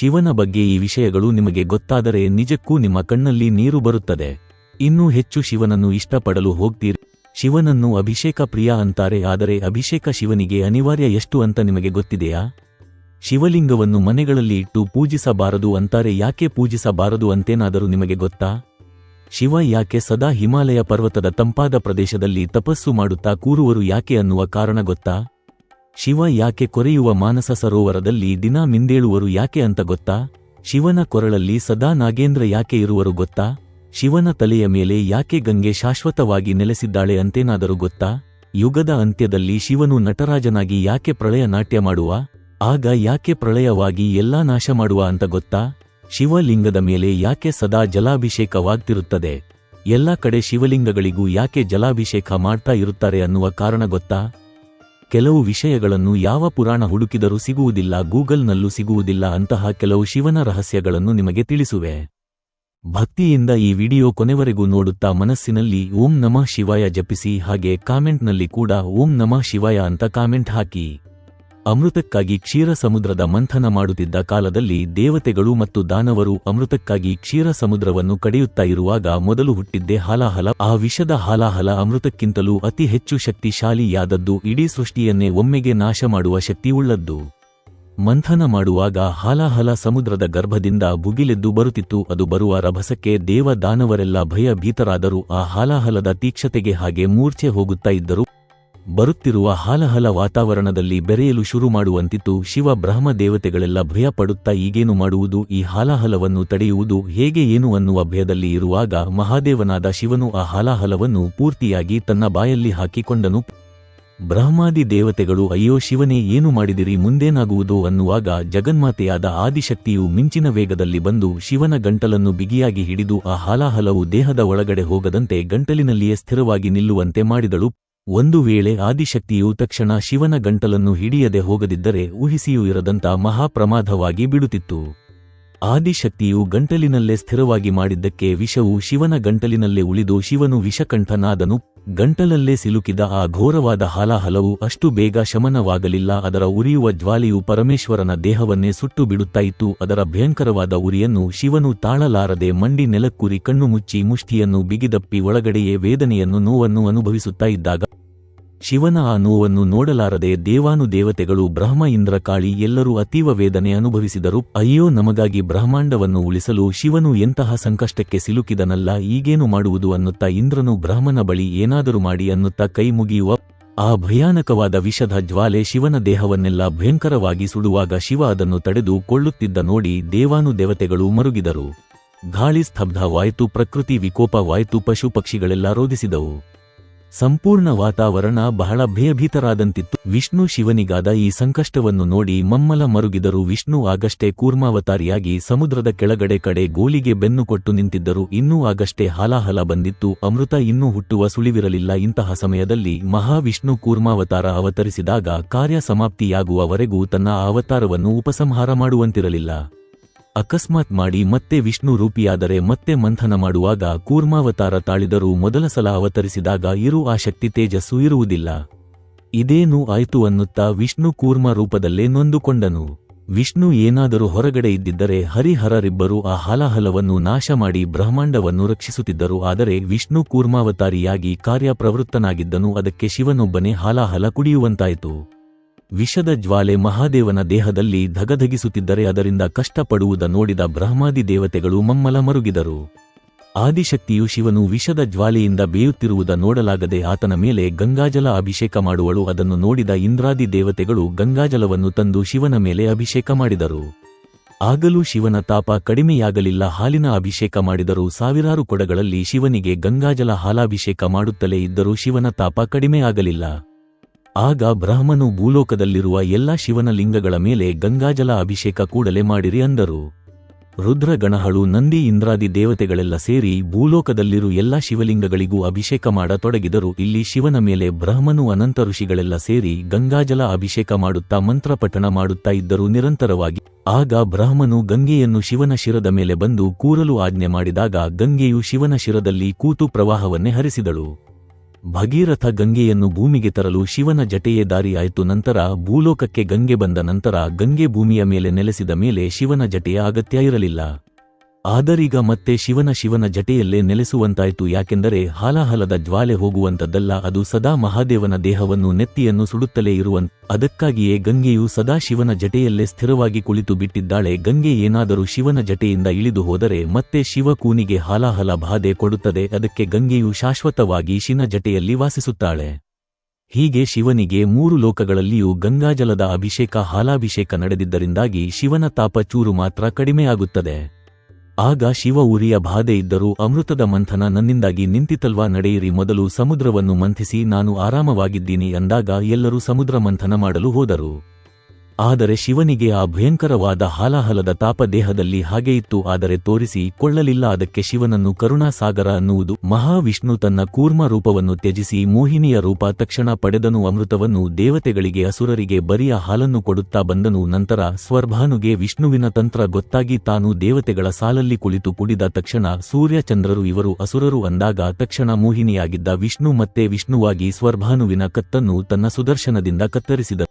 ಶಿವನ ಬಗ್ಗೆ ಈ ವಿಷಯಗಳು ನಿಮಗೆ ಗೊತ್ತಾದರೆ ನಿಜಕ್ಕೂ ನಿಮ್ಮ ಕಣ್ಣಲ್ಲಿ ನೀರು ಬರುತ್ತದೆ. ಇನ್ನೂ ಹೆಚ್ಚು ಶಿವನನ್ನು ಇಷ್ಟಪಡಲು ಹೋಗ್ತೀರಿ. ಶಿವನನ್ನು ಅಭಿಷೇಕ ಪ್ರಿಯ ಅಂತಾರೆ, ಆದರೆ ಅಭಿಷೇಕ ಶಿವನಿಗೆ ಅನಿವಾರ್ಯ ಎಷ್ಟು ಅಂತ ನಿಮಗೆ ಗೊತ್ತಿದೆಯಾ? ಶಿವಲಿಂಗವನ್ನು ಮನೆಗಳಲ್ಲಿ ಇಟ್ಟು ಪೂಜಿಸಬಾರದು ಅಂತಾರೆ, ಯಾಕೆ ಪೂಜಿಸಬಾರದು ಅಂತೇನಾದರೂ ನಿಮಗೆ ಗೊತ್ತಾ? ಶಿವ ಯಾಕೆ ಸದಾ ಹಿಮಾಲಯ ಪರ್ವತದ ತಂಪಾದ ಪ್ರದೇಶದಲ್ಲಿ ತಪಸ್ಸು ಮಾಡುತ್ತಾ ಕೂರುವರು, ಯಾಕೆ ಅನ್ನುವ ಕಾರಣ ಗೊತ್ತಾ? ಶಿವ ಯಾಕೆ ಕೊರೆಯುವ ಮಾನಸ ಸರೋವರದಲ್ಲಿ ದಿನ ಮಿಂದೇಳುವರು ಯಾಕೆ ಅಂತ ಗೊತ್ತಾ? ಶಿವನ ಕೊರಳಲ್ಲಿ ಸದಾ ನಾಗೇಂದ್ರ ಯಾಕೆ ಇರುವರು ಗೊತ್ತಾ? ಶಿವನ ತಲೆಯ ಮೇಲೆ ಯಾಕೆ ಗಂಗೆ ಶಾಶ್ವತವಾಗಿ ನೆಲೆಸಿದ್ದಾಳೆ ಅಂತೇನಾದರೂ ಗೊತ್ತಾ? ಯುಗದ ಅಂತ್ಯದಲ್ಲಿ ಶಿವನು ನಟರಾಜನಾಗಿ ಯಾಕೆ ಪ್ರಳಯ ನಾಟ್ಯ ಮಾಡುವ? ಆಗ ಯಾಕೆ ಪ್ರಳಯವಾಗಿ ಎಲ್ಲಾ ನಾಶ ಮಾಡುವ ಅಂತ ಗೊತ್ತಾ? ಶಿವಲಿಂಗದ ಮೇಲೆ ಯಾಕೆ ಸದಾ ಜಲಾಭಿಷೇಕವಾಗ್ತಿರುತ್ತದೆ? ಎಲ್ಲ ಕಡೆ ಶಿವಲಿಂಗಗಳಿಗೂ ಯಾಕೆ ಜಲಾಭಿಷೇಕ ಮಾಡ್ತಾ ಇರುತ್ತಾರೆ ಅನ್ನುವ ಕಾರಣ ಗೊತ್ತಾ? ಕೆಲವು ವಿಷಯಗಳನ್ನು ಯಾವ ಪುರಾಣ ಹುಡುಕಿದರೂ ಸಿಗುವುದಿಲ್ಲ, ಗೂಗಲ್ನಲ್ಲೂ ಸಿಗುವುದಿಲ್ಲ ಅಂತಹ ಕೆಲವು ಶಿವನ ರಹಸ್ಯಗಳನ್ನು ನಿಮಗೆ ತಿಳಿಸುವೆ. ಭಕ್ತಿಯಿಂದ ಈ ವಿಡಿಯೋ ಕೊನೆವರೆಗೂ ನೋಡುತ್ತಾ ಮನಸ್ಸಿನಲ್ಲಿ ಓಂ ನಮಃ ಶಿವಾಯ ಜಪಿಸಿ, ಹಾಗೆ ಕಾಮೆಂಟ್ನಲ್ಲಿ ಕೂಡ ಓಂ ನಮಃ ಶಿವಾಯ ಅಂತ ಕಾಮೆಂಟ್ ಹಾಕಿ. ಅಮೃತಕ್ಕಾಗಿ ಕ್ಷೀರ ಸಮುದ್ರದ ಮಂಥನ ಮಾಡುತ್ತಿದ್ದ ಕಾಲದಲ್ಲಿ ದೇವತೆಗಳು ಮತ್ತು ದಾನವರು ಅಮೃತಕ್ಕಾಗಿ ಕ್ಷೀರ ಸಮುದ್ರವನ್ನು ಕಡಿಯುತ್ತಾ ಇರುವಾಗ ಮೊದಲು ಹುಟ್ಟಿದ್ದೇ ಹಾಲಾಹಲ. ಆ ವಿಷದ ಹಾಲಾಹಲ ಅಮೃತಕ್ಕಿಂತಲೂ ಅತಿ ಹೆಚ್ಚು ಶಕ್ತಿಶಾಲಿಯಾದದ್ದು ಇಡೀ ಸೃಷ್ಟಿಯನ್ನೇ ಒಮ್ಮೆಗೆ ನಾಶ ಮಾಡುವ ಶಕ್ತಿಯುಳ್ಳದ್ದು. ಮಂಥನ ಮಾಡುವಾಗ ಹಾಲಾಹಲ ಸಮುದ್ರದ ಗರ್ಭದಿಂದ ಭುಗಿಲೆದ್ದು ಬರುತ್ತಿತ್ತು, ಅದು ಬರುವ ರಭಸಕ್ಕೆ ದೇವ ದಾನವರೆಲ್ಲ ಭಯ ಭೀತರಾದರೂ ಆ ಹಾಲಾಹಲದ ತೀಕ್ಷತೆಗೆ ಹಾಗೆ ಮೂರ್ಛೆ ಹೋಗುತ್ತಾ ಇದ್ದರು. ಬರುತ್ತಿರುವ ಹಾಲಹಲ ವಾತಾವರಣದಲ್ಲಿ ಬೆರೆಯಲು ಶುರು ಮಾಡುವಂತಿತ್ತು. ಶಿವ ಬ್ರಹ್ಮ ದೇವತೆಗಳೆಲ್ಲ ಭಯಪಡುತ್ತಾ ಈಗೇನು ಮಾಡುವುದು? ಈ ಹಾಲಾಹಲವನ್ನು ತಡೆಯುವುದು ಹೇಗೆ ಏನು ಅನ್ನುವ ಭಯದಲ್ಲಿ ಇರುವಾಗ ಮಹಾದೇವನಾದ ಶಿವನು ಆ ಹಾಲಾಹಲವನ್ನು ಪೂರ್ತಿಯಾಗಿ ತನ್ನ ಬಾಯಲ್ಲಿ ಹಾಕಿಕೊಂಡನು. ಬ್ರಹ್ಮಾದಿ ದೇವತೆಗಳು, ಅಯ್ಯೋ ಶಿವನೇ, ಏನು ಮಾಡಿದಿರಿ? ಮುಂದೇನಾಗುವುದು? ಅನ್ನುವಾಗ ಜಗನ್ಮಾತೆಯಾದ ಆದಿಶಕ್ತಿಯು ಮಿಂಚಿನ ವೇಗದಲ್ಲಿ ಬಂದು ಶಿವನ ಗಂಟಲನ್ನು ಬಿಗಿಯಾಗಿ ಹಿಡಿದು ಆ ಹಾಲಾಹಲವು ದೇಹದ ಒಳಗಡೆ ಹೋಗದಂತೆ ಗಂಟಲಿನಲ್ಲಿಯೇ ಸ್ಥಿರವಾಗಿ ನಿಲ್ಲುವಂತೆ ಮಾಡಿದಳು. ಒಂದು ವೇಳೆ ಆದಿಶಕ್ತಿಯು ತಕ್ಷಣ ಶಿವನ ಗಂಟಲನ್ನು ಹಿಡಿಯದೆ ಹೋಗದಿದ್ದರೆ ಊಹಿಸಿಯೂ ಇರದಂತ ಮಹಾಪ್ರಮಾದವಾಗಿ ಬಿಡುತ್ತಿತ್ತು. ಆದಿಶಕ್ತಿಯು ಗಂಟಲಿನಲ್ಲೇ ಸ್ಥಿರವಾಗಿ ಮಾಡಿದ್ದಕ್ಕೆ ವಿಷವು ಶಿವನ ಗಂಟಲಿನಲ್ಲೇ ಉಳಿದು ಶಿವನು ವಿಷಕಂಠನಾದನು. ಗಂಟಲಲ್ಲೇ ಸಿಲುಕಿದ ಆ ಘೋರವಾದ ಹಾಲಾಹಲವು ಅಷ್ಟು ಬೇಗ ಶಮನವಾಗಲಿಲ್ಲ. ಅದರ ಉರಿಯುವ ಜ್ವಾಲೆಯು ಪರಮೇಶ್ವರನ ದೇಹವನ್ನೇ ಸುಟ್ಟು ಇತ್ತು. ಅದರ ಭಯಂಕರವಾದ ಉರಿಯನ್ನು ಶಿವನು ತಾಳಲಾರದೆ ಮಂಡಿ ನೆಲಕ್ಕುರಿ ಕಣ್ಣು ಮುಚ್ಚಿ ಮುಷ್ಟಿಯನ್ನು ಬಿಗಿದಪ್ಪಿ ಒಳಗಡೆಯೇ ವೇದನೆಯನ್ನು ನೋವನ್ನು ಅನುಭವಿಸುತ್ತಾ ಇದ್ದಾಗ ಶಿವನ ಆ ನೋವನ್ನು ನೋಡಲಾರದೆ ದೇವಾನು ದೇವತೆಗಳು ಬ್ರಹ್ಮ ಇಂದ್ರ ಕಾಳಿ ಎಲ್ಲರೂ ಅತೀವ ವೇದನೆ ಅನುಭವಿಸಿದರು. ಅಯ್ಯೋ, ನಮಗಾಗಿ ಬ್ರಹ್ಮಾಂಡವನ್ನು ಉಳಿಸಲು ಶಿವನು ಎಂತಹ ಸಂಕಷ್ಟಕ್ಕೆ ಸಿಲುಕಿದನಲ್ಲ, ಈಗೇನು ಮಾಡುವುದು ಅನ್ನುತ್ತಾ ಇಂದ್ರನು ಬ್ರಹ್ಮನ ಬಳಿ ಏನಾದರೂ ಮಾಡಿ ಅನ್ನುತ್ತಾ ಕೈ ಮುಗಿಯುವ ಆ ಭಯಾನಕವಾದ ವಿಷದ ಜ್ವಾಲೆ ಶಿವನ ದೇಹವನ್ನೆಲ್ಲ ಭಯಂಕರವಾಗಿ ಸುಡುವಾಗ ಶಿವ ಅದನ್ನು ತಡೆದು ಕೊಳ್ಳುತ್ತಿದ್ದ ನೋಡಿ ದೇವಾನು ದೇವತೆಗಳು ಮರುಗಿದರು. ಗಾಳಿ ಸ್ತಬ್ಧವಾಯಿತು, ಪ್ರಕೃತಿ ವಿಕೋಪವಾಯಿತು ಪಶು ಪಕ್ಷಿಗಳೆಲ್ಲ ರೋಧಿಸಿದವು. ಸಂಪೂರ್ಣ ವಾತಾವರಣ ಬಹಳ ಭಯಭೀತರಾದಂತಿತ್ತು. ವಿಷ್ಣು ಶಿವನಿಗಾದ ಈ ಸಂಕಷ್ಟವನ್ನು ನೋಡಿ ಮಮ್ಮಲ ಮರುಗಿದರು. ವಿಷ್ಣು ಆಗಷ್ಟೇ ಕೂರ್ಮಾವತಾರಿಯಾಗಿ ಸಮುದ್ರದ ಕೆಳಗಡೆ ಕಡೆ ಗೋಲಿಗೆ ಬೆನ್ನು ಕೊಟ್ಟು ನಿಂತಿದ್ದರು. ಇನ್ನೂ ಆಗಷ್ಟೇ ಹಾಲಾಹಲ ಬಂದಿತ್ತು. ಅಮೃತ ಇನ್ನೂ ಹುಟ್ಟುವ ಸುಳಿವಿರಲಿಲ್ಲ. ಇಂತಹ ಸಮಯದಲ್ಲಿ ಮಹಾವಿಷ್ಣು ಕೂರ್ಮಾವತಾರ ಅವತರಿಸಿದಾಗ ಕಾರ್ಯ ಸಮಾಪ್ತಿಯಾಗುವವರೆಗೂ ತನ್ನ ಅವತಾರವನ್ನು ಉಪಸಂಹಾರ ಮಾಡುವಂತಿರಲಿಲ್ಲ. ಅಕಸ್ಮಾತ್ ಮಾಡಿ ಮತ್ತೆ ವಿಷ್ಣು ರೂಪಿಯಾದರೆ ಮತ್ತೆ ಮಂಥನ ಮಾಡುವಾಗ ಕೂರ್ಮಾವತಾರ ತಾಳಿದರೂ ಮೊದಲ ಸಲ ಅವತರಿಸಿದಾಗ ಇರು ಆ ಶಕ್ತಿ ತೇಜಸ್ಸು ಇರುವುದಿಲ್ಲ. ಇದೇನು ಆಯ್ತು ಅನ್ನುತ್ತಾ ವಿಷ್ಣು ಕೂರ್ಮ ರೂಪದಲ್ಲೇ ನೊಂದುಕೊಂಡನು. ವಿಷ್ಣು ಏನಾದರೂ ಹೊರಗಡೆ ಇದ್ದಿದ್ದರೆ ಹರಿಹರರಿಬ್ಬರು ಆ ಹಾಲಾಹಲವನ್ನು ನಾಶ ಮಾಡಿ ಬ್ರಹ್ಮಾಂಡವನ್ನು ರಕ್ಷಿಸುತ್ತಿದ್ದರು. ಆದರೆ ವಿಷ್ಣು ಕೂರ್ಮಾವತಾರಿಯಾಗಿ ಕಾರ್ಯಪ್ರವೃತ್ತನಾಗಿದ್ದನು. ಅದಕ್ಕೆ ಶಿವನೊಬ್ಬನೇ ಹಾಲಾಹಲ ಕುಡಿಯುವಂತಾಯಿತು. ವಿಷದ ಜ್ವಾಲೆ ಮಹಾದೇವನ ದೇಹದಲ್ಲಿ ಧಗಧಗಿಸುತ್ತಿದ್ದರೆ ಅದರಿಂದ ಕಷ್ಟಪಡುವುದ ನೋಡಿದ ಬ್ರಹ್ಮಾದಿ ದೇವತೆಗಳು ಮಮ್ಮಲ ಮರುಗಿದರು. ಆದಿಶಕ್ತಿಯು ಶಿವನು ವಿಷದ ಜ್ವಾಲೆಯಿಂದ ಬೇಯುತ್ತಿರುವುದ ನೋಡಲಾಗದೆ ಆತನ ಮೇಲೆ ಗಂಗಾಜಲ ಅಭಿಷೇಕ ಮಾಡುವಳು. ಅದನ್ನು ನೋಡಿದ ಇಂದ್ರಾದಿ ದೇವತೆಗಳು ಗಂಗಾಜಲವನ್ನು ತಂದು ಶಿವನ ಮೇಲೆ ಅಭಿಷೇಕ ಮಾಡಿದರು. ಆಗಲೂ ಶಿವನ ತಾಪ ಕಡಿಮೆಯಾಗಲಿಲ್ಲ. ಹಾಲಿನ ಅಭಿಷೇಕ ಮಾಡಿದರೂ ಸಾವಿರಾರು ಕೊಡಗಳಲ್ಲಿ ಶಿವನಿಗೆ ಗಂಗಾಜಲ ಹಾಲಾಭಿಷೇಕ ಮಾಡುತ್ತಲೇ ಇದ್ದರೂ ಶಿವನ ತಾಪ ಕಡಿಮೆಯಾಗಲಿಲ್ಲ. ಆಗ ಬ್ರಾಹ್ಮನು ಭೂಲೋಕದಲ್ಲಿರುವ ಎಲ್ಲಾ ಶಿವನ ಲಿಂಗಗಳ ಮೇಲೆ ಗಂಗಾಜಲ ಅಭಿಷೇಕ ಕೂಡಲೇ ಮಾಡಿರಿ ಅಂದರು. ರುದ್ರಗಣಹಳು ನಂದಿ ಇಂದ್ರಾದಿ ದೇವತೆಗಳೆಲ್ಲ ಸೇರಿ ಭೂಲೋಕದಲ್ಲಿರು ಎಲ್ಲಾ ಶಿವಲಿಂಗಗಳಿಗೂ ಅಭಿಷೇಕ ಮಾಡತೊಡಗಿದರು ಇಲ್ಲಿ ಶಿವನ ಮೇಲೆ ಬ್ರಹ್ಮನು ಅನಂತ ಋಷಿಗಳೆಲ್ಲ ಸೇರಿ ಗಂಗಾಜಲ ಅಭಿಷೇಕ ಮಾಡುತ್ತಾ ಮಂತ್ರಪಠಣ ಮಾಡುತ್ತಾ ಇದ್ದರು ನಿರಂತರವಾಗಿ. ಆಗ ಬ್ರಾಹ್ಮನು ಗಂಗೆಯನ್ನು ಶಿವನ ಶಿರದ ಮೇಲೆ ಬಂದು ಕೂರಲು ಆಜ್ಞೆ ಮಾಡಿದಾಗ ಗಂಗೆಯು ಶಿವನ ಶಿರದಲ್ಲಿ ಕೂತು ಪ್ರವಾಹವನ್ನೇ ಹರಿಸಿದಳು. ಭಗೀರಥ ಗಂಗೆಯನ್ನು ಭೂಮಿಗೆ ತರಲು ಶಿವನ ಜಟೆಯೇ ದಾರಿಯಾಯಿತು ನಂತರ ಭೂಲೋಕಕ್ಕೆ ಗಂಗೆ ಬಂದ ನಂತರ ಗಂಗೆ ಭೂಮಿಯ ಮೇಲೆ ನೆಲೆಸಿದ ಮೇಲೆ ಶಿವನ ಜಟೆಯ ಅಗತ್ಯ ಇರಲಿಲ್ಲ. ಆದರೀಗ ಮತ್ತೆ ಶಿವನ ಶಿವನ ಜಟೆಯಲ್ಲೇ ನೆಲೆಸುವಂತಾಯಿತು ಯಾಕೆಂದರೆ ಹಾಲಾಹಲದ ಜ್ವಾಲೆ ಹೋಗುವಂತದ್ದಲ್ಲ ಅದು ಸದಾ ಮಹಾದೇವನ ದೇಹವನ್ನು ನೆತ್ತಿಯನ್ನು ಸುಡುತ್ತಲೇ ಇರುವಂತ ಅದಕ್ಕಾಗಿಯೇ ಗಂಗೆಯು ಸದಾ ಶಿವನ ಜಟೆಯಲ್ಲೇ ಸ್ಥಿರವಾಗಿ ಕುಳಿತು ಬಿಟ್ಟಿದ್ದಾಳೆ, ಗಂಗೆ ಏನಾದರೂ ಶಿವನ ಜಟೆಯಿಂದ ಇಳಿದು ಹೋದರೆ ಮತ್ತೆ ಶಿವ ಕೂನಿಗೆ ಹಾಲಾಹಲ ಬಾಧೆ ಕೊಡುತ್ತದೆ, ಅದಕ್ಕೆ ಗಂಗೆಯು ಶಾಶ್ವತವಾಗಿ ಶಿನ ಜಟೆಯಲ್ಲಿ ವಾಸಿಸುತ್ತಾಳೆ. ಹೀಗೆ ಶಿವನಿಗೆ ಮೂರು ಲೋಕಗಳಲ್ಲಿಯೂ ಗಂಗಾಜಲದ ಅಭಿಷೇಕ ಹಾಲಾಭಿಷೇಕ ನಡೆದಿದ್ದರಿಂದಾಗಿ ಶಿವನ ತಾಪ ಚೂರು ಮಾತ್ರ ಕಡಿಮೆಯಾಗುತ್ತದೆ. ಆಗ ಶಿವ ಉರಿಯ ಬಾಧೆ ಇದ್ದರೂ ಅಮೃತದ ಮಂಥನ ನನ್ನಿಂದಾಗಿ ನಿಂತಿತಲ್ವಾ ನಡೆಯಿರಿ ಮೊದಲು ಸಮುದ್ರವನ್ನು ಮಂಥಿಸಿ ನಾನು ಆರಾಮವಾಗಿದ್ದೀನಿ ಎಂದಾಗ ಎಲ್ಲರೂ ಸಮುದ್ರ ಮಂಥನ ಮಾಡಲು ಹೋದರು. ಆದರೆ ಶಿವನಿಗೆ ಆ ಭಯಂಕರವಾದ ಹಾಲಾಹಲದ ತಾಪ ದೇಹದಲ್ಲಿ ಹಾಗೆ ಇತ್ತು, ಆದರೆ ತೋರಿಸಿ ಕೊಳ್ಳಲಿಲ್ಲ. ಅದಕ್ಕೆ ಶಿವನನ್ನು ಕರುಣಾಸಾಗರ ಅನ್ನುವುದು. ಮಹಾವಿಷ್ಣು ತನ್ನ ಕೂರ್ಮ ರೂಪವನ್ನು ತ್ಯಜಿಸಿ ಮೋಹಿನಿಯ ರೂಪ ತಕ್ಷಣ ಪಡೆದನು. ಅಮೃತವನ್ನು ದೇವತೆಗಳಿಗೆ, ಅಸುರರಿಗೆ ಬರಿಯ ಹಾಲನ್ನು ಕೊಡುತ್ತಾ ಬಂದನು. ನಂತರ ಸ್ವರ್ಭಾನುಗೆ ವಿಷ್ಣುವಿನ ತಂತ್ರ ಗೊತ್ತಾಗಿ ತಾನು ದೇವತೆಗಳ ಸಾಲಲ್ಲಿ ಕುಳಿತು ಕುಡಿದ ತಕ್ಷಣ ಸೂರ್ಯಚಂದ್ರರು ಇವರು ಅಸುರರು ಅಂದಾಗ ತಕ್ಷಣ ಮೋಹಿನಿಯಾಗಿದ್ದ ವಿಷ್ಣು ಮತ್ತೆ ವಿಷ್ಣುವಾಗಿ ಸ್ವರ್ಭಾನುವಿನ ಕತ್ತನ್ನು ತನ್ನ ಸುದರ್ಶನದಿಂದ ಕತ್ತರಿಸಿದ.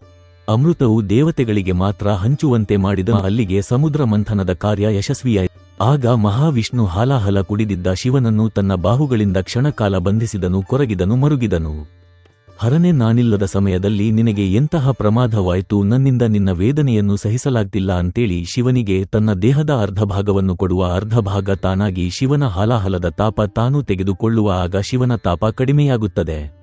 ಅಮೃತವು ದೇವತೆಗಳಿಗೆ ಮಾತ್ರ ಹಂಚುವಂತೆ ಮಾಡಿದ ಅಲ್ಲಿಗೆ ಸಮುದ್ರ ಮಂಥನದ ಕಾರ್ಯ ಯಶಸ್ವಿಯಾಯಿತು. ಆಗ ಮಹಾವಿಷ್ಣು ಹಾಲಾಹಲ ಕುಡಿದಿದ್ದ ಶಿವನನ್ನು ತನ್ನ ಬಾಹುಗಳಿಂದ ಕ್ಷಣಕಾಲ ಬಂಧಿಸಿದನು, ಕೊರಗಿದನು, ಮರುಗಿದನು. ಹರನೆ ನಾನಿಲ್ಲದ ಸಮಯದಲ್ಲಿ ನಿನಗೆ ಎಂತಹ ಪ್ರಮಾದವಾಯಿತು? ನನ್ನಿಂದ ನಿನ್ನ ವೇದನೆಯನ್ನು ಸಹಿಸಲಾಗ್ತಿಲ್ಲ ಅಂತೇಳಿ ಶಿವನಿಗೆ ತನ್ನ ದೇಹದ ಅರ್ಧ ಭಾಗವನ್ನು ಕೊಡುವ ಅರ್ಧ ಭಾಗ ತಾನಾಗಿ ಶಿವನ ಹಾಲಾಹಲದ ತಾಪ ತಾನು ತೆಗೆದುಕೊಳ್ಳುವ ಆಗ ಶಿವನ ತಾಪ ಕಡಿಮೆಯಾಗುತ್ತದೆ.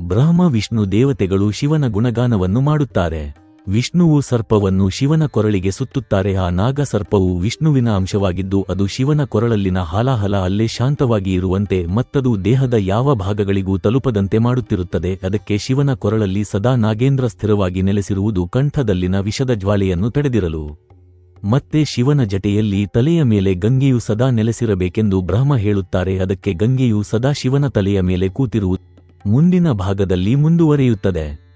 ಬ್ರಹ್ಮ, ವಿಷ್ಣು ದೇವತೆಗಳು ಶಿವನ ಗುಣಗಾನವನ್ನು ಮಾಡುತ್ತಾರೆ. ವಿಷ್ಣುವು ಸರ್ಪವನ್ನು ಶಿವನ ಕೊರಳಿಗೆ ಸುತ್ತುತ್ತಾರೆ. ಆ ನಾಗ ಸರ್ಪವು ವಿಷ್ಣುವಿನ ಅಂಶವಾಗಿದ್ದು ಅದು ಶಿವನ ಕೊರಳಲ್ಲಿನ ಹಾಲಾಹಲ ಅಲ್ಲೇ ಶಾಂತವಾಗಿ ಇರುವಂತೆ ಮತ್ತದು ದೇಹದ ಯಾವ ಭಾಗಗಳಿಗೂ ತಲುಪದಂತೆ ಮಾಡುತ್ತಿರುತ್ತದೆ. ಅದಕ್ಕೆ ಶಿವನ ಕೊರಳಲ್ಲಿ ಸದಾ ನಾಗೇಂದ್ರ ಸ್ಥಿರವಾಗಿ ನೆಲೆಸಿರುವುದು ಕಂಠದಲ್ಲಿನ ವಿಷದ ಜ್ವಾಲೆಯನ್ನು ತಡೆದಿರಲು. ಮತ್ತೆ ಶಿವನ ಜಟೆಯಲ್ಲಿ ತಲೆಯ ಮೇಲೆ ಗಂಗೆಯು ಸದಾ ನೆಲೆಸಿರಬೇಕೆಂದು ಬ್ರಹ್ಮ ಹೇಳುತ್ತಾರೆ. ಅದಕ್ಕೆ ಗಂಗೆಯು ಸದಾ ಶಿವನ ತಲೆಯ ಮೇಲೆ ಕೂತಿರುವುದು ಮುಂದಿನ ಭಾಗದಲ್ಲಿ ಮುಂದುವರಿಯುತ್ತದೆ.